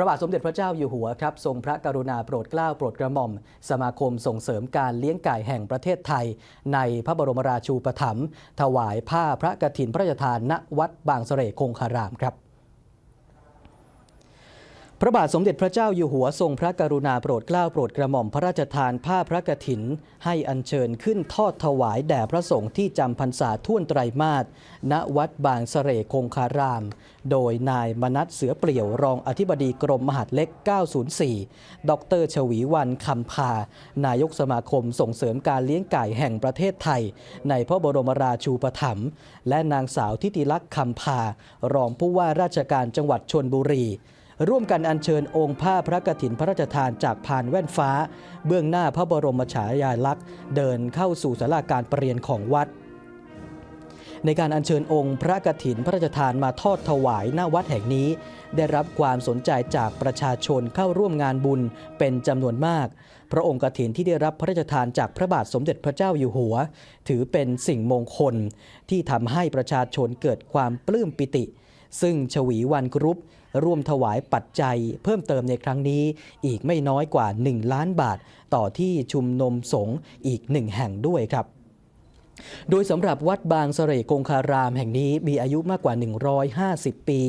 พระบาทสมเด็จพระเจ้าอยู่หัวครับทรงพระกรุณาโปรดเกล้าโปรดกระหม่อม สมาคมส่งเสริมการเลี้ยงไก่แห่งประเทศไทย ในพระบรมราชูปถัมภ์ถวายผ้าพระกฐินพระราชทานณวัดบางสเสร่คงคารามครับ พระบาทสมเด็จพระเจ้าอยู่หัวทรงพระกรุณาโปรดเกล้าโปรดกระหม่อมพระราชทานผ้าพระกฐิน ให้อัญเชิญขึ้นทอดถวายแด่พระสงฆ์ที่จำพรรษาท่วนไตรมาสณวัดบางเสร่คงคาราม โดยนายมนัสเสือเปลี่ยวรองอธิบดีกรมมหาดเล็ก 904 ดรชวีวันคำพา นายกสมาคมส่งเสริมการเลี้ยงไก่แห่งประเทศไทย ในพระบรมราชูปถัมภ์และนางสาวทิติลักษณ์คำพา รองผู้ว่าราชการจังหวัดชนบุรี ร่วมกันอัญเชิญองค์ผ้าพระกฐินพระราชทานจากพานแว่นฟ้า เบื้องหน้าพระบรมฉายาลักษณ์ เดินเข้าสู่ศาลาการประเรียนของวัด ในการอัญเชิญองค์พระกฐินพระราชทานมาทอดถวายหน้าวัดแห่งนี้ ได้รับความสนใจจากประชาชนเข้าร่วมงานบุญเป็นจำนวนมาก พระองค์กฐินที่ได้รับพระราชทานจากพระบาทสมเด็จพระเจ้าอยู่หัว ถือเป็นสิ่งมงคลที่ทำให้ประชาชนเกิดความปลื้มปิติ ซึ่งชวีวันกรุ๊ปร่วมถวายปัจจัยเพิ่มเติมในครั้งนี้อีกไม่น้อยกว่า 1 ล้านบาท ต่อที่ชุมนมสงฆ์อีกหนึ่งแห่งด้วยครับโดยสำหรับวัดบางเสร่คงคารามแห่งนี้มีอายุมากกว่า 150 ปี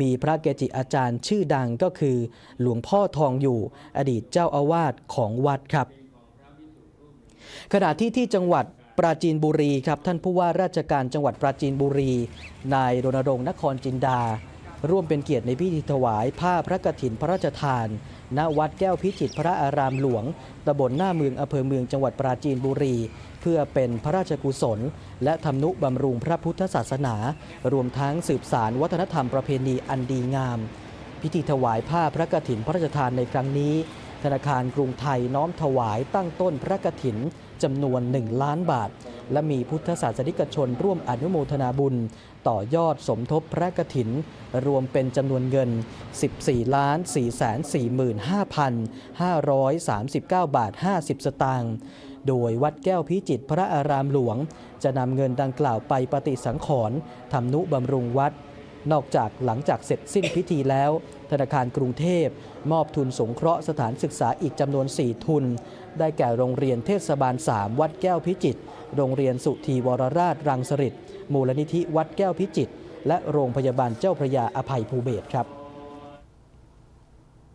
มีพระเกจิอาจารย์ชื่อดังก็คือ หลวงพ่อทองอยู่ อดีตเจ้าอาวาสของวัดครับขณะที่ที่จังหวัด ปราจีนบุรีครับท่านผู้ว่าราชการจังหวัดปราจีนบุรี นายรณรงค์นครจินดา ร่วมเป็นเกียรติในพิธีถวายผ้าพระกฐินพระราชทาน ณวัดแก้วพิจิตรพระอารามหลวงตำบลหน้าเมืองอำเภอเมืองจังหวัดปราจีนบุรี เพื่อเป็นพระราชกุศล และทำนุบำรุงพระพุทธศาสนา รวมทั้งสืบสารวัฒนธรรมประเพณีอันดีงาม พิธีถวายผ้าพระกฐินพระราชทานในครั้งนี้ ธนาคารกรุงไทยน้อมถวายตั้งต้นพระกฐินจำนวน 1 ล้านบาท และมีพุทธศาสนิกชนร่วมอนุโมทนาบุญ ต่อยอดสมทบพระกฐิน รวมเป็นจำนวนเงิน 14 ล้าน 445,539 บาท 50 สตางค์โดยวัดแก้วพิจิตรพระอารามหลวง จะนำเงินดังกล่าวไปปฏิสังขรณ์ทำนุบำรุงวัด นอกจากหลังจากเสร็จสิ้นพิธีแล้ว ธนาคารกรุงเทพ มอบทุนสงเคราะห์สถานศึกษาอีกจำนวน 4 ทุน ได้แก่โรงเรียนเทศบาล 3 วัดแก้วพิจิตรโรงเรียนสุธีวรราชรังสฤษมูลนิธิวัดแก้วพิจิตรและโรงพยาบาลเจ้าพระยาอภัยภูเบศครับ